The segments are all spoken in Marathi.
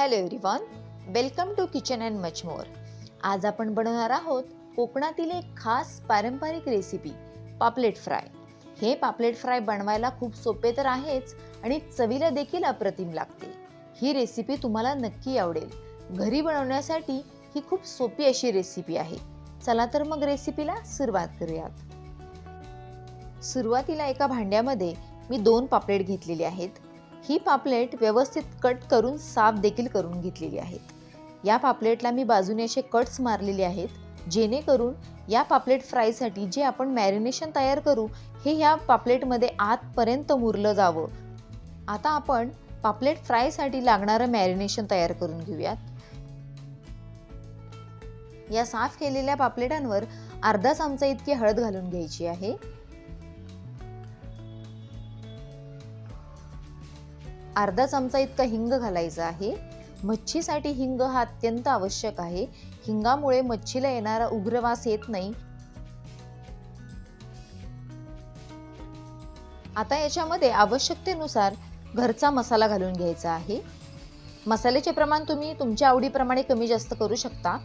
Hello everyone welcome to kitchen and much more आज आपण बनवणार आहोत कोकणातील एक खास पारंपरिक रेसिपी पापलेट फ्राय. हे पापलेट फ्राय बनवायला खूप सोपे तर आहेच आणि चवीला देखील अप्रतिम लागते. ही रेसिपी तुम्हाला नक्की आवडेल. घरी बनवण्यासाठी ही खूप सोपी अशी रेसिपी आहे. चला तर मग रेसिपीला सुरुवात करूयात. सुरुवातीला एका भांड्यामध्ये मी दोन पापलेट घेतलेली आहेत. ही पापलेट व्यवस्थित कट करून साफ देखील करून घेतलेली आहेत. या पापलेटला मी बाजूने असे कट्स मारलेले आहेत जेणेकरून या पापलेट फ्रायसाठी जे आपण मॅरिनेशन तयार करू हे ह्या पापलेटमध्ये आतपर्यंत मुरलं जावं. आता आपण पापलेट फ्रायसाठी लागणारं मॅरिनेशन तयार करून घेऊयात. या साफ केलेल्या पापलेटांवर अर्धा चमचा इतकी हळद घालून घ्यायची आहे. अर्धा चमचा इतका हिंग घालायचा आहे. मच्छीसाठी हिंग हा अत्यंत आवश्यक आहे. हिंगामुळे मच्छीला येणारा उग्रवास येत नाही. आता याच्यामध्ये आवश्यकतेनुसार घरचा मसाला घालून घ्यायचा आहे. मसाल्याचे प्रमाण तुम्ही तुमच्या आवडीप्रमाणे कमी जास्त करू शकता.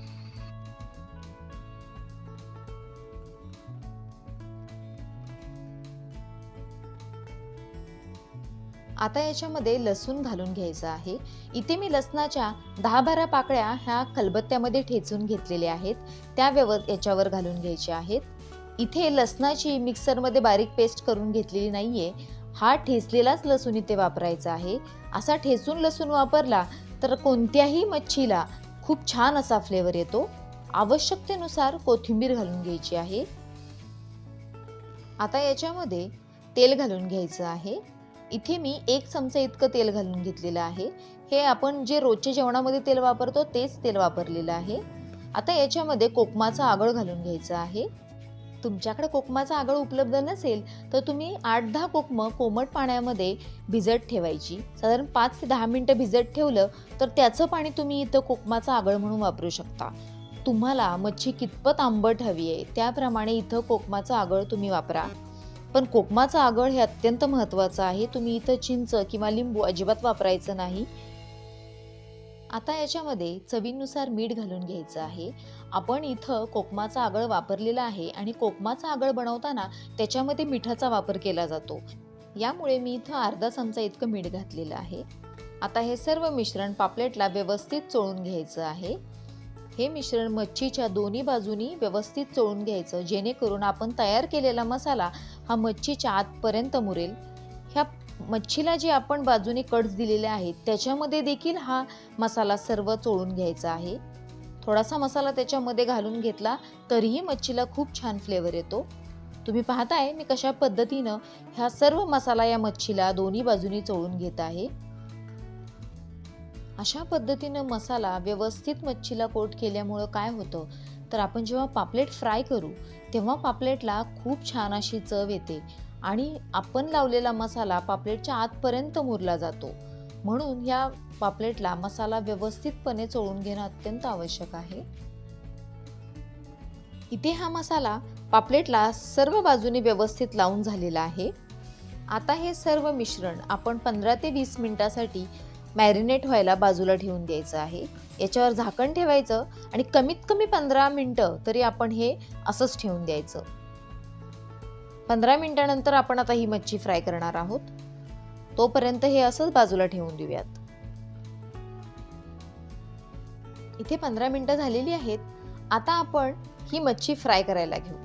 आता याच्यामध्ये लसूण घालून घ्यायचं आहे. इथे मी लसणाच्या दहा बारा पाकळ्या ह्या खलबत्त्यामध्ये ठेचून घेतलेल्या आहेत. त्या व्यव याच्यावर घालून घ्यायच्या आहेत. इथे लसणाची मिक्सरमध्ये बारीक पेस्ट करून घेतलेली नाही आहे हा ठेचलेलाच लसूण इथे वापरायचा आहे. असा ठेचून लसूण वापरला तर कोणत्याही मच्छीला खूप छान असा फ्लेवर येतो. आवश्यकतेनुसार कोथिंबीर घालून घ्यायची आहे. आता याच्यामध्ये तेल घालून घ्यायचं आहे. इथे मी एक चमचा इतकं तेल घालून घेतलेलं आहे. हे आपण जे रोजच्या जेवणामध्ये तेल वापरतो तेच तेल वापरलेलं आहे. आता याच्यामध्ये कोकमाचा आगळ घालून घ्यायचा आहे. तुमच्याकडे कोकमाचा आगळ उपलब्ध नसेल तर तुम्ही आठ दहा कोकमं कोमट पाण्यामध्ये भिजत ठेवायची. साधारण पाच ते दहा मिनटं भिजत ठेवलं तर त्याचं पाणी तुम्ही इथं कोकमाचा आगळ म्हणून वापरू शकता. तुम्हाला मच्छी कितपत आंबट हवी आहे त्याप्रमाणे इथं कोकमाचा आगळ तुम्ही वापरा. पण कोकमाचं आगळ हे अत्यंत महत्त्वाचं आहे. तुम्ही इथं चिंच किंवा लिंबू अजिबात वापरायचं नाही. आता याच्यामध्ये चवीनुसार मीठ घालून घ्यायचं आहे. आपण इथं कोकमाचा आगळ वापरलेला आहे आणि कोकमाचा आगळ बनवताना त्याच्यामध्ये मिठाचा वापर केला जातो. यामुळे मी इथं अर्धा चमचा इतकं मीठ घातलेलं आहे. आता हे सर्व मिश्रण पापलेटला व्यवस्थित चोळून घ्यायचं आहे. हे मिश्रण मच्छीच्या दोन्ही बाजूनी व्यवस्थित चोळून घ्यायचं. जेणेकरून आपण तयार केलेला मसाला हा मच्छीच्या आतपर्यंत मुरेल. ह्या मच्छीला जे आपण बाजूने कट्स दिलेले आहेत त्याच्यामध्ये देखील हा मसाला सर्व चोळून घ्यायचा आहे. थोडासा मसाला त्याच्यामध्ये घालून घेतला तरीही मच्छीला खूप छान फ्लेवर येतो. तुम्ही पाहताय मी कशा पद्धतीनं ह्या सर्व मसाला या मच्छीला दोन्ही बाजूनी चोळून घेत आहे. अशा पद्धतीनं मसाला व्यवस्थित मच्छीला कोट केल्यामुळं काय होतं? तर आपण जेव्हा पापलेट फ्राय करू तेव्हा पापलेटला खूप छान अशी चव येते आणि आपण लावलेला मसाला पापलेटच्या आतपर्यंत मुरला जातो. म्हणून या पापलेटला मसाला व्यवस्थितपणे चोळून घेणं अत्यंत आवश्यक आहे. इथे हा मसाला पापलेटला सर्व बाजूने व्यवस्थित लावून झालेला आहे. आता हे सर्व मिश्रण आपण पंधरा ते वीस मिनिटासाठी मॅरिनेट व्हायला बाजूला ठेवून द्यायचं आहे. याच्यावर झाकण ठेवायचं आणि कमीत कमी पंधरा मिनटं तरी आपण हे असंच ठेवून द्यायचं. पंधरा मिनटानंतर आपण आता ही मच्छी फ्राय करणार आहोत. तोपर्यंत हे असंच बाजूला ठेवून देऊयात. इथे पंधरा मिनिटं झालेली आहेत. आता आपण ही मच्छी फ्राय करायला घेऊ.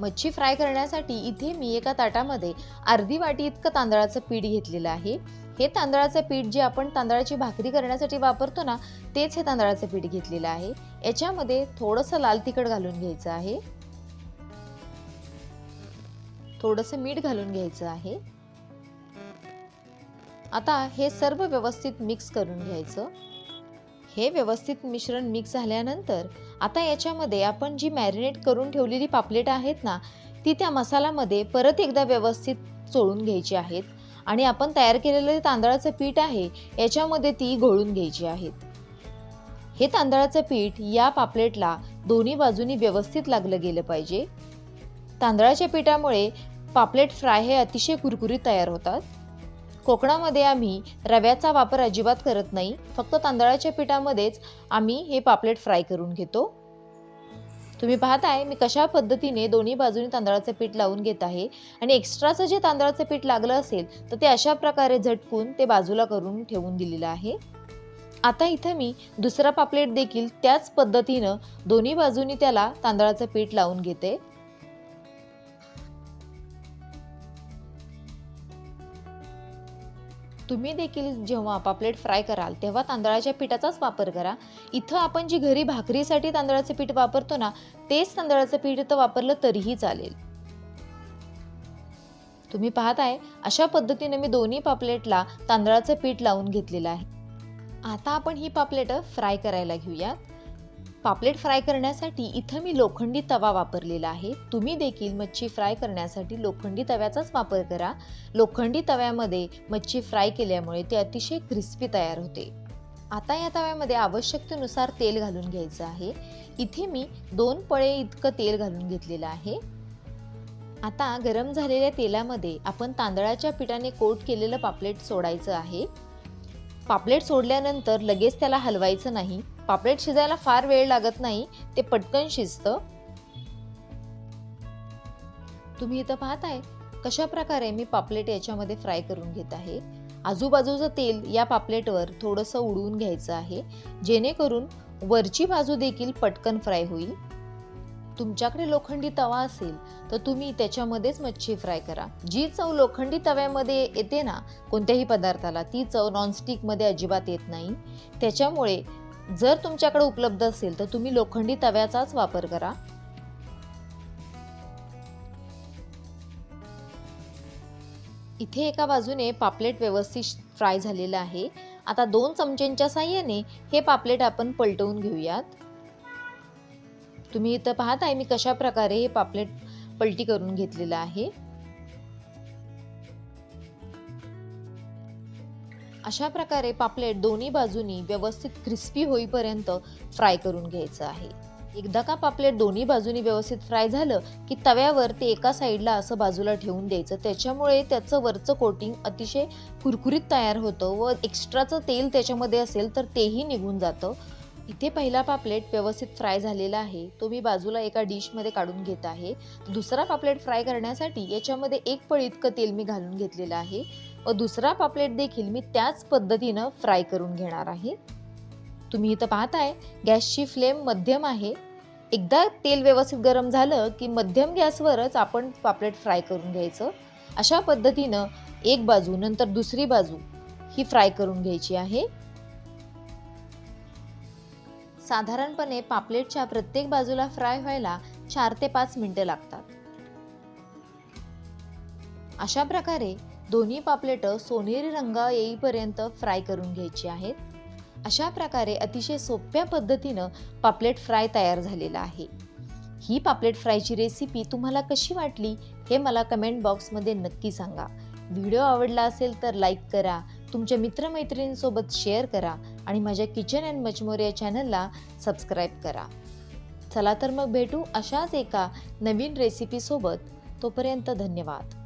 मच्छी फ्राय करण्यासाठी इथे मी एका ताटामध्ये अर्धी वाटी इतकं तांदळाचं पीठ घेतलेलं आहे. हे तांदळाचं पीठ जे आपण तांदळाची भाकरी करण्यासाठी वापरतो ना तेच हे तांदळाचं पीठ घेतलेलं आहे. याच्यामध्ये थोडंसं लाल तिखट घालून घ्यायचं आहे. थोडंसं मीठ घालून घ्यायचं आहे. आता हे सर्व व्यवस्थित मिक्स करून घ्यायचं. हे व्यवस्थित मिश्रण मिक्स झाल्यानंतर आता याच्यामध्ये आपण जी मॅरिनेट करून ठेवलेली पापलेट आहेत ना ती त्या मसाल्यामध्ये परत एकदा व्यवस्थित चोळून घ्यायची आहेत. आणि आपण तयार केलेलं तांदळाचं पीठ आहे याच्यामध्ये ती घोळून घ्यायची आहेत हे तांदळाचं पीठ या पापलेटला दोन्ही बाजूनी व्यवस्थित लागलं गेलं पाहिजे. तांदळाच्या पिठामुळे पापलेट फ्राय हे अतिशय कुरकुरीत तयार होतात. कोकणामध्ये आम्ही रव्याचा वापर अजिबात करत नाही फक्त तांदळाच्या पिठामध्येच आम्ही हे पापलेट फ्राय करून घेतो. तुम्ही पाहताय मी कशा पद्धतीने दोन्ही बाजूनी तांदळाचं पीठ लावून घेत आहे आणि एक्स्ट्राचं जे तांदळाचं पीठ लागलं असेल तर ते अशा प्रकारे झटकून ते बाजूला करून ठेवून दिलेलं आहे. आता इथं मी दुसरा पापलेट देखील त्याच पद्धतीनं दोन्ही बाजूनी त्याला तांदळाचं पीठ लावून घेते. तुम्ही देखील जेव्हा पापलेट फ्राय कराल तेव्हा तांदळाच्या पिठाचाच वापर करा. इथं आपण जी घरी भाकरीसाठी तांदळाचं पीठ वापरतो ना तेच तांदळाचं पीठ इथं वापरलं तरीही चालेल. तुम्ही पाहत आहे अशा पद्धतीने मी दोन्ही पापलेटला तांदळाचं पीठ लावून घेतलेलं आहे. आता आपण ही पापलेटं फ्राय करायला घेऊयात. पापलेट फ्राय करण्यासाठी इथं मी लोखंडी तवा वापरलेला आहे. तुम्ही देखील मच्छी फ्राय करण्यासाठी लोखंडी तव्याचाच वापर करा. लोखंडी तव्यामध्ये मच्छी फ्राय केल्यामुळे ते अतिशय क्रिस्पी तयार होते. आता या तव्यामध्ये आवश्यकतेनुसार तेल घालून घ्यायचं आहे. इथे मी दोन पळे इतकं तेल घालून घेतलेलं आहे. आता गरम झालेल्या तेलामध्ये आपण तांदळाच्या पिठाने कोट केलेलं पापलेट सोडायचं आहे. पापलेट सोडल्यानंतर लगेच त्याला हलवायचं नाही. पापलेट शिजायला फार वेळ लागत नाही ते पटकन शिजतं. तुम्ही इथं पाहताय कशा प्रकारे मी पापलेट याच्यामध्ये फ्राय करून घेत आहे. आजूबाजूचं तेल या पापलेटवर थोडंसं उडवून घ्यायचं आहे जेणेकरून वरची बाजू देखील पटकन फ्राय होईल. तुमच्याकडे लोखंडी तवा असेल तर तुम्ही त्याच्यामध्येच मच्छी फ्राय करा. जी चव लोखंडी तव्यामध्ये येते ना कोणत्याही पदार्थाला ती चव नॉनस्टिकमध्ये अजिबात येत नाही. त्याच्यामुळे जर तुमच्याकडे उपलब्ध असेल तर तुम्ही लोखंडी तव्याचाच वापर करा. इथे एका बाजूने पापलेट व्यवस्थित फ्राय झालेलं आहे. आता दोन चमच्यांच्या साह्याने हे पापलेट आपण पलटवून घेऊयात. तुम्ही इथं पाहताय मी कशा प्रकारे हे पापलेट पलटी करून घेतलेलं आहे. अशा प्रकारे पापलेट दोन्ही बाजूनी व्यवस्थित क्रिस्पी होईपर्यंत फ्राय करून घ्यायचं आहे. एकदा का पापलेट दोन्ही बाजूनी व्यवस्थित फ्राय झालं की तव्यावर ते एका साईडला असं बाजूला ठेवून द्यायचं. त्याच्यामुळे त्याचं वरचं कोटिंग अतिशय कुरकुरीत तयार होतं व एक्स्ट्राचं तेल त्याच्यामध्ये असेल तर तेही निघून जातं. इथे पहिला पापलेट व्यवस्थित फ्राय झालेला आहे. तो मी बाजूला एका डिशमध्ये काढून घेत आहे. दुसरा पापलेट फ्राय करण्यासाठी याच्यामध्ये एक पळ इतकं तेल मी घालून घेतलेलं आहे. व दुसरा पापलेट देखील मी त्याच पद्धतीनं फ्राय करून घेणार आहे. तुम्ही इथं पाहताय गॅसची फ्लेम मध्यम आहे. एकदा तेल व्यवस्थित गरम झालं की मध्यम गॅसवरच आपण पापलेट फ्राय करून घ्यायचं. अशा पद्धतीनं एक बाजू नंतर दुसरी बाजू ही फ्राय करून घ्यायची आहे. साधारणपणे पापलेटच्या प्रत्येक बाजूला फ्राय व्हायला चार ते पाच मिनटं लागतात. अशा प्रकारे दोन्ही पापलेटं सोनेरी रंग येईपर्यंत फ्राय करून घ्यायची आहेत. अशा प्रकारे अतिशय सोप्या पद्धतीनं पापलेट फ्राय तयार झालेला आहे. ही पापलेट फ्रायची रेसिपी तुम्हाला कशी वाटली हे मला कमेंट बॉक्समध्ये नक्की सांगा. व्हिडिओ आवडला असेल तर लाईक करा तुमच्या मित्रमैत्रिणींसोबत शेअर करा आणि माझ्या किचन अँड मचमोर या चॅनलला सबस्क्राईब करा. चला तर मग भेटू अशाच एका नवीन रेसिपीसोबत तोपर्यंत धन्यवाद.